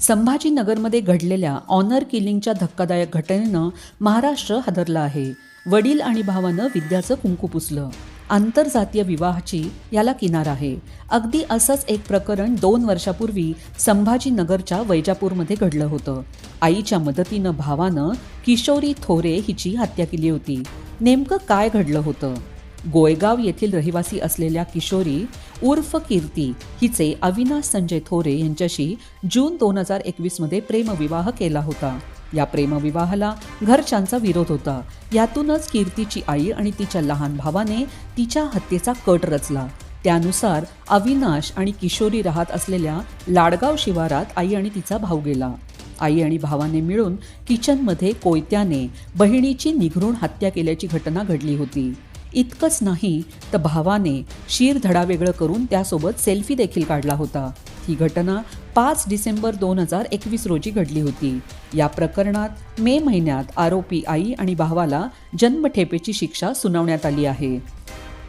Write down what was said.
संभाजीनगरमध्ये घडलेल्या ऑनर किलिंगच्या धक्कादायक घटनेनं महाराष्ट्र हादरला आहे. वडील आणि भावानं विद्याचं कुंकू पुसलं. आंतरजातीय विवाहाची याला किनार आहे. अगदी असंच एक प्रकरण दोन वर्षापूर्वी संभाजीनगरच्या वैजापूरमध्ये घडलं होतं. आईच्या मदतीनं भावानं किशोरी थोरे हिची हत्या केली होती. नेमकं काय घडलं होतं? गोयगाव येथील रहिवासी असलेल्या किशोरी उर्फ कीर्ती हिचे अविनाश संजय थोरे यांच्याशी जून दोन हजार एकवीसमध्ये प्रेमविवाह केला होता. या प्रेमविवाहाला घरच्यांचा विरोध होता. यातूनच कीर्तीची आई आणि तिच्या लहान भावाने तिच्या हत्येचा कट रचला. त्यानुसार अविनाश आणि किशोरी राहत असलेल्या लाडगाव शिवारात आई आणि तिचा भाऊ गेला. आई आणि भावाने मिळून किचनमध्ये कोयत्याने बहिणीची निघरून हत्या केल्याची घटना घडली होती. इतकंच नाही तर भावाने शीर धडा वेगळं करून त्यासोबत सेल्फी देखील काढला होता. ही घटना पाच डिसेंबर दोन हजार एकवीस रोजी घडली होती. या प्रकरणात मे महिन्यात आरोपी आई आणि भावाला जन्मठेपेची शिक्षा सुनावण्यात आली आहे.